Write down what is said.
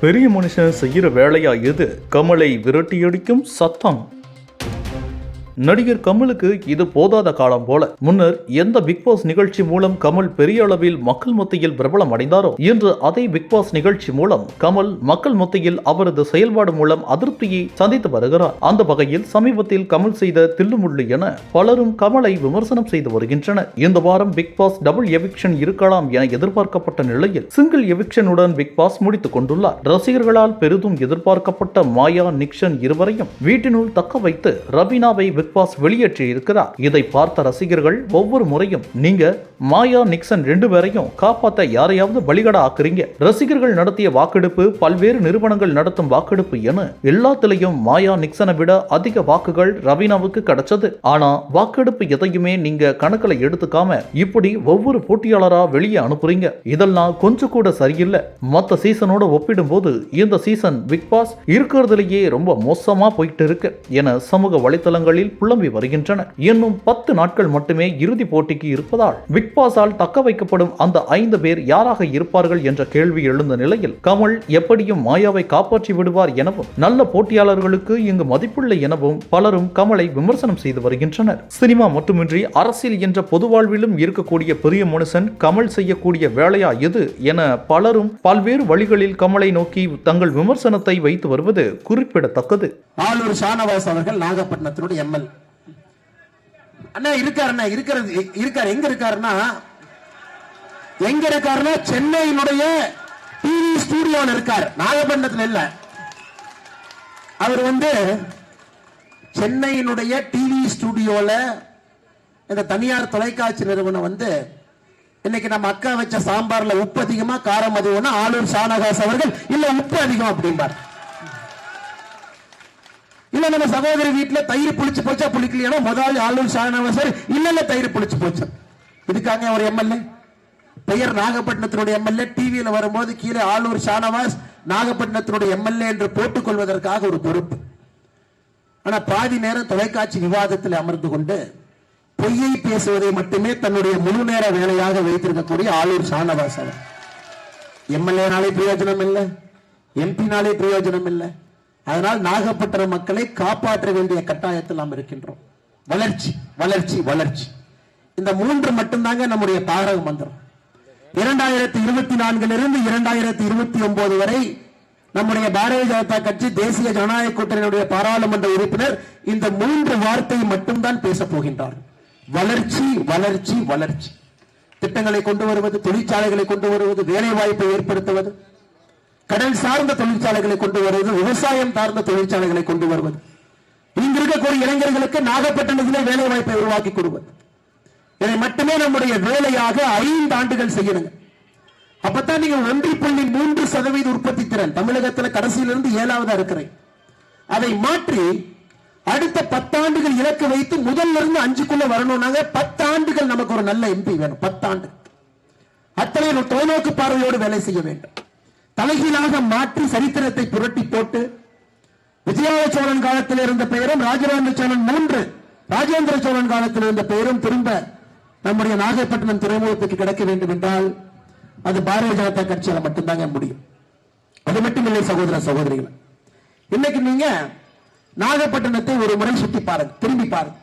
பெரிய மனுஷன் செய்கிற வேலையா எது? கமலை விரட்டியடிக்கும் சத்தம். நடிகர் கமலுக்கு இது போதாத காலம் போல. முன்னர் எந்த பிக் பாஸ் நிகழ்ச்சி மூலம் கமல் பெரிய அளவில் மக்கள் மத்தியில் பிரபலம் அடைந்தாரோ இன்று அதே பிக் பாஸ் நிகழ்ச்சி மூலம் கமல் மக்கள் மத்தியில் அவரது செயல்பாடு மூலம் அதிருப்தியை சந்தித்து வருகிறார். அந்த வகையில் சமீபத்தில் கமல் செய்த தில்லுமுள்ளு என பலரும் கமலை விமர்சனம் செய்து வருகின்றனர். இந்த வாரம் பிக் பாஸ் டபுள் எவிக்ஷன் இருக்கலாம் என எதிர்பார்க்கப்பட்ட நிலையில் சிங்கிள் எவிக்ஷனுடன் பிக் பாஸ் முடித்துக் கொண்டுள்ளார். ரசிகர்களால் பெரிதும் எதிர்பார்க்கப்பட்ட மாயா நிக்ஷன் இருவரையும் வீட்டினுள் தக்க வைத்து ரபீனாவை பிக் பாஸ் வெளியேற்றியிருக்கிறார். இதை பார்த்த ரசிகர்கள் ஒவ்வொரு முறையும் நீங்க மாயா நிக்சன் ரெண்டு பேரையும் காப்பாத்த யாரையாவது பலிகடா ஆக்குறீங்க? ரசிகர்கள் நடத்திய வாக்கெடுப்பு பல்வேறு நிறுவனங்கள் நடத்தும் வாக்கெடுப்பு என எல்லாத்திலையும் மாயா நிக்சனை விட அதிக வாக்குகள் ரவீனாவுக்கு கிடைச்சது. ஆனா வாக்கெடுப்பு எதையுமே நீங்க கணக்கில் எடுத்துக்காம இப்படி ஒவ்வொரு போட்டியாளரா வெளியே அனுப்புறீங்க. இதெல்லாம் கொஞ்சம் கூட சரியில்லை. மத்த சீசனோட ஒப்பிடும்போது இந்த சீசன் பிக் பாஸ் இருக்கிறதுலேயே ரொம்ப மோசமா போயிட்டு இருக்கு என சமூக வலைத்தளங்களில் புலம்பி வருகின்றனர். இன்னும் பத்து நாட்கள் மட்டுமே இறுதி போட்டிக்கு இருப்பதால் பிக் பாஸால் தக்க வைக்கப்படும் அந்த ஐந்து பேர் யாராக இருப்பார்கள் என்ற கேள்வி எழுந்த நிலையில் கமல் எப்படியும் மாயாவை காப்பாற்றி விடுவார் எனவும் நல்ல போட்டியாளர்களுக்கு இங்கு மதிப்பில்லை எனவும் பலரும் கமலை விமர்சனம் செய்து வருகின்றனர். சினிமா மட்டுமின்றி அரசியல் என்ற பொது வாழ்விலும் இருக்கக்கூடிய பெரிய மனுஷன் கமல் செய்யக்கூடிய வேலையா எது என பலரும் பல்வேறு வழிகளில் கமலை நோக்கி தங்கள் விமர்சனத்தை வைத்து வருவது குறிப்பிடத்தக்கது. ஆளுநர் ஷானவாஸ் அவர்கள் நாகப்பட்டினத்தினுடைய எம்எல் அண்ணா இருக்காரு அண்ணா இருக்கிறது இருக்காரு. எங்க இருக்காருன்னா எங்க இருக்காருன்னா சென்னையினுடைய டிவி ஸ்டூடியோல இருக்கார். நாகப்பட்டினத்துல இல்ல. அவர் வந்து சென்னையினுடைய டிவி ஸ்டூடியோல இந்த தனியார் தொலைக்காட்சி நிறுவனம் வந்து இன்னைக்கு நம்ம அக்கா வச்ச சாம்பார்ல உப்பு அதிகமா காரம் அதிகம்னா ஆளுர் ஷானவாஸ் அவர்கள் இல்ல உப்பு அதிகம் அப்படிம்பார். இல்ல நம்ம சகோதரி வீட்டுல தயிர் புளிச்சு போச்சா புளிக்கலையா? முதலாளி ஆளுநர் ஷானவாஸ் சார் இல்ல இல்ல தயிர் புளிச்சு போச்சு. இதுக்காங்க அவர் எம்எல்ஏ பெயர் நாகப்பட்டினத்தினுடைய எம்எல்ஏ டிவியில வரும்போது கீழே ஆளூர் ஷானவாஸ் நாகப்பட்டினத்தினுடைய எம்எல்ஏ என்று போட்டுக் கொள்வதற்காக ஒரு பொறுப்பு. ஆனா பாதி நேரம் தொலைக்காட்சி விவாதத்தில் அமர்ந்து கொண்டு பொய்யை பேசுவதை மட்டுமே தன்னுடைய முழு நேர வேலையாக வைத்திருக்கக்கூடிய ஆளூர் ஷானவாஸ் அவர். எம்எல்ஏனாலே பிரயோஜனம் இல்லை. எம்பினாலே பிரயோஜனம் இல்லை. அதனால் நாகப்பட்டினம் மக்களை காப்பாற்ற வேண்டிய கட்டாயத்தில் நாம் இருக்கின்றோம். வளர்ச்சி வளர்ச்சி வளர்ச்சி. இந்த மூன்று மட்டும்தாங்க நம்முடைய தாரக மந்திரம். இரண்டாயிரத்தி இருபத்தி நான்கிலிருந்து இரண்டாயிரத்தி இருபத்தி ஒன்பது வரை நம்முடைய பாரதிய ஜனதா கட்சி தேசிய ஜனநாயக கூட்டணியுடைய பாராளுமன்ற உறுப்பினர் இந்த மூன்று வார்த்தை மட்டும்தான் பேசப்போகின்றார் வளர்ச்சி வளர்ச்சி வளர்ச்சி. திட்டங்களை கொண்டு வருவது தொழிற்சாலைகளை கொண்டு வருவது வேலை வாய்ப்பை ஏற்படுத்துவது கடல் சார்ந்த தொழிற்சாலைகளை கொண்டு வருவது விவசாயம் சார்ந்த தொழிற்சாலைகளை கொண்டு வருவது. இங்க இருக்கக்கூடிய இளைஞர்களுக்கு நாகப்பட்டினத்திலே வேலை வாய்ப்பை உருவாக்கி கொடுவது இதை மட்டுமே நம்முடைய வேலையாக ஐந்து ஆண்டுகள் செய்யணுங்க. அப்பதான் நீங்க ஒன்று புள்ளி மூன்று சதவீத உற்பத்தி திறன் தமிழகத்துல கடைசியிலிருந்து ஏழாவதா இருக்கிறேன். அதை மாற்றி அடுத்த பத்தாண்டுகள் இலக்கு வைத்து முதல்ல இருந்து அஞ்சுக்குள்ள வரணும்னாங்க பத்தாண்டுகள் நமக்கு ஒரு நல்ல எம்பி வேணும் பத்தாண்டு. அத்தனை ஒரு தொலைநோக்கு பார்வையோடு வேலை செய்ய வேண்டும். தலைகீழாக மாற்றி சரித்திரத்தை புரட்டி போட்டு விஜயால சோழன் காலத்தில் இருந்த பெயரும் ராஜராஜ சோழன் மூன்று ராஜேந்திர சோழன் காலத்தில் இருந்த பெயரும் திரும்ப நம்முடைய நாகப்பட்டினம் துறைமுகத்துக்கு கிடைக்க வேண்டும் என்றால் அது பாரதிய ஜனதா கட்சியால மட்டும்தாங்க முடியும். அது மட்டும் இல்லை சகோதர சகோதரிகள். இன்னைக்கு நீங்க நாகப்பட்டினத்தை ஒரு முறை சுத்தி பாருங்க திரும்பி பாருங்க.